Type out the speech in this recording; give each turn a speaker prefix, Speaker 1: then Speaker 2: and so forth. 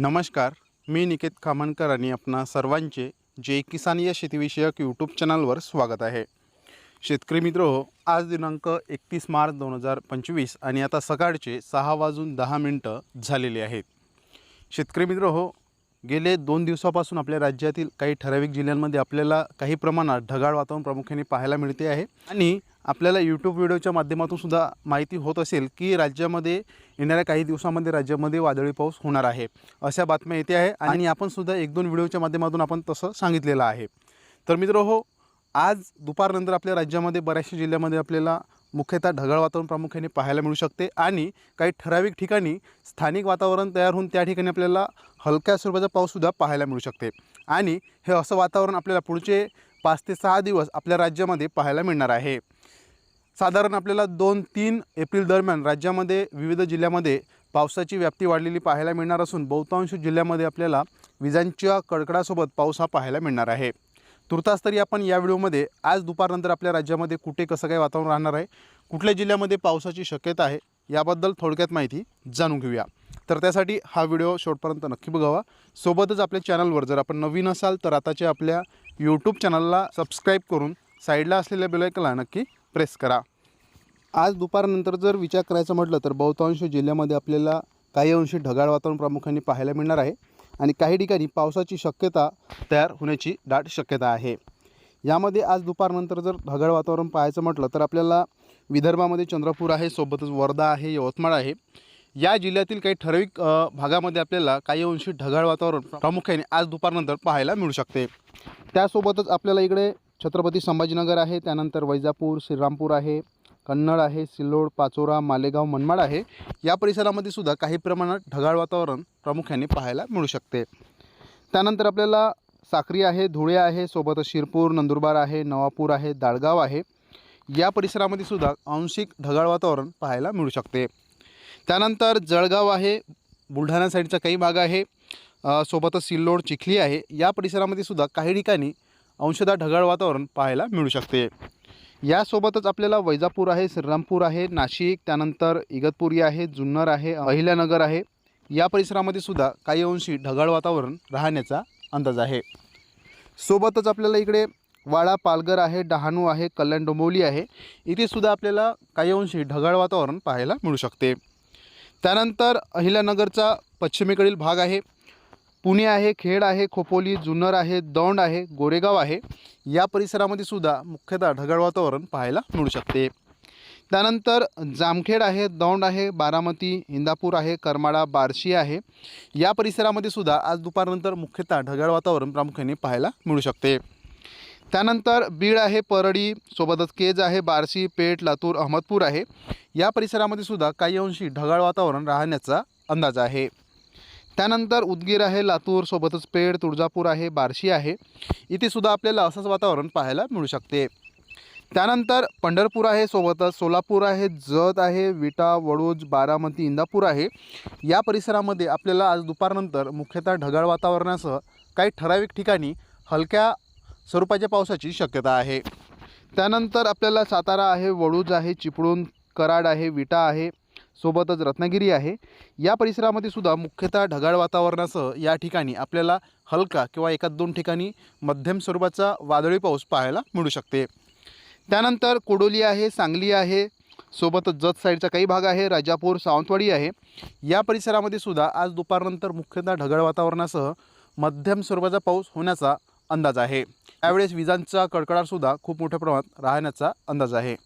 Speaker 1: नमस्कार मी निकेत खामणकर आणि आपणा सर्वांचे जे किसान या शेतीविषयक यूट्यूब चॅनलवर स्वागत आहे. शेतकरी मित्र हो आज दिनांक एकतीस मार्च दोन हजार पंचवीस आणि आता सकाळचे सहा वाजून दहा मिनटं झालेली आहेत. शेतकरी मित्र हो गेले दोन दिवसापासून आपल्या राज्यातील काही ठराविक जिल्ह्यांमध्ये आपल्याला काही प्रमाणात ढगाळ वातावरण प्रामुख्याने पाहायला मिळते आहे आणि आपल्याला यूट्यूब व्हिडिओच्या माध्यमातून सुद्धा माहिती होत असेल की राज्यामध्ये येणाऱ्या काही दिवसामध्ये राज्यामध्ये वादळी पाऊस होणार आहे अशा बातम्या येते आहे आणि आपण सुद्धा एक दोन व्हिडिओच्या माध्यमातून आपण तसं सांगितलेलं आहे. तर मित्र हो आज दुपारनंतर आपल्या राज्यामध्ये बऱ्याचशा जिल्ह्यामध्ये आपल्याला मुख्यतः ढगाळ वातावरण प्रामुख्याने पाहायला मिळू शकते आणि काही ठराविक ठिकाणी स्थानिक वातावरण तयार होऊन त्या ठिकाणी आपल्याला हलक्या स्वरूपाचा पाऊससुद्धा पाहायला मिळू शकते. आणि हे असं वातावरण आपल्याला पुढचे पाच ते सहा दिवस आपल्या राज्यामध्ये पाहायला मिळणार आहे. साधारण आपल्याला दोन तीन एप्रिल दरम्यान राज्यामध्ये विविध जिल्ह्यामध्ये पावसाची व्याप्ती वाढलेली पाहायला मिळणार असून बहुतांश जिल्ह्यामध्ये आपल्याला विजांच्या कडकडासोबत पाऊस हा पाहायला मिळणार आहे. तुर्तास तरी आपण या व्हिडिओमध्ये आज दुपारनंतर आपल्या राज्यामध्ये कुठे कसं काय वातावरण राहणार आहे कुठल्या जिल्ह्यामध्ये पावसाची शक्यता आहे याबद्दल थोडक्यात माहिती जाणून घेऊया. तर त्यासाठी हा व्हिडिओ शेवटपर्यंत नक्की बघावा. सोबतच आपल्या चॅनलवर जर आपण नवीन असाल तर आताच्या आपल्या यूट्यूब चॅनलला सबस्क्राईब करून साईडला असलेल्या बेलायकला नक्की प्रेस करा. आज दुपारनंतर जर विचार करायचं म्हटलं तर बहुतांश जिल्ह्यामध्ये आपल्याला काही अंशी ढगाळ वातावरण प्रामुख्याने पाहायला मिळणार आहे आणि काही ठिकाणी पावसाची शक्यता तयार होण्याची दाट शक्यता आहे. यामध्ये आज दुपारनंतर जर ढगाळ वातावरण पाहायचं म्हटलं तर आपल्याला विदर्भामध्ये चंद्रपूर आहे सोबतच वर्धा आहे यवतमाळ आहे. या जिल्ह्यातील काही ठराविक भागामध्ये आपल्याला काही अंशी ढगाळ वातावरण प्रामुख्याने आज दुपारनंतर पाहायला मिळू शकते. त्यासोबतच आपल्याला इकडे छत्रपती संभाजीनगर आहे त्यानंतर वैजापूर श्रीरामपूर आहे कन्नड आहे सिल्लोड पाचोरा मालेगाव मनमाड आहे. या परिसरामध्ये सुद्धा काही प्रमाणात ढगाळ वातावरण प्रामुख्याने पाहायला मिळू शकते. त्यानंतर आपल्याला साक्री आहे धुळे आहे सोबतच शिरपूर नंदुरबार आहे नवापूर आहे दाळगाव आहे. या परिसरामध्ये सुद्धा आंशिक ढगाळ वातावरण पाहायला मिळू शकते. त्यानंतर जळगाव आहे बुलढाणा साईडचा काही भाग आहे सोबतच सिल्लोड चिखली आहे. या परिसरामध्ये सुद्धा काही ठिकाणी अंशतः ढगाळ वातावरण पाहायला मिळू शकते. यासोबतच आपल्याला वैजापूर आहे श्रीरामपूर आहे नाशिक त्यानंतर इगतपुरी आहे जुन्नर आहे अहिल्यानगर आहे. या परिसरामध्ये सुद्धा काही अंशी ढगाळ वातावरण राहण्याचा अंदाज आहे. सोबतच आपल्याला इकडे वाडा पालघर आहे डहाणू आहे कल्याण डोंबिवली आहे. इथे सुद्धा आपल्याला काही अंशी ढगाळ वातावरण पाहायला मिळू शकते. त्यानंतर अहिल्यानगरचा पश्चिमेकडील भाग आहे. पुणे आहे खेड आहे खोपोली जुन्नर आहे दौंड आहे गोरेगाव आहे. या परिसरामध्ये सुद्धा मुख्यतः ढगाळ वातावरण पाहायला मिळू शकते. त्यानंतर जामखेड आहे दौंड आहे बारामती इंदापूर आहे करमाळा बार्शी आहे. या परिसरामध्ये सुद्धा आज दुपारनंतर मुख्यतः ढगाळ वातावरण प्रामुख्याने पाहायला मिळू शकते. त्यानंतर बीड आहे परळी सोबतच केज आहे बार्शी पेठ लातूर अहमदपूर आहे. या परिसरामध्ये सुद्धा काही अंशी ढगाळ वातावरण राहण्याचा अंदाज आहे. त्यानंतर उदगीर आहे लातूर सोबतच पेड तुळजापूर आहे बार्शी आहे. इथे सुद्धा आपल्याला असंच वातावरण पाहायला मिळू शकते. त्यानंतर पंढरपूर आहे सोबतच सोलापूर आहे जत आहे विटा वडूज बारामती इंदापूर आहे. या परिसरामध्ये आपल्याला आज दुपारनंतर मुख्यतः ढगाळ वातावरणासह काही ठराविक ठिकाणी हलक्या स्वरूपाच्या पावसाची शक्यता आहे. त्यानंतर आपल्याला सातारा आहे वळूज आहे चिपळूण कराड आहे विटा आहे सोबतच रत्नागिरी आहे. या परिसरामध्ये सुद्धा मुख्यतः ढगाळ वातावरणासह या ठिकाणी आपल्याला हलका किंवा एकाच दोन ठिकाणी मध्यम स्वरूपाचा वादळी पाऊस पाहायला मिळू शकते. त्यानंतर कोडोली आहे सांगली आहे सोबतच जत साईडचा काही भाग आहे राजापूर सावंतवाडी आहे. या परिसरामध्ये सुद्धा आज दुपारनंतर मुख्यतः ढगाळ वातावरणासह मध्यम स्वरूपाचा पाऊस होण्याचा अंदाज आहे. यावेळेस विजांचा कडकडाटसुद्धा खूप मोठ्या प्रमाणात राहण्याचा अंदाज आहे.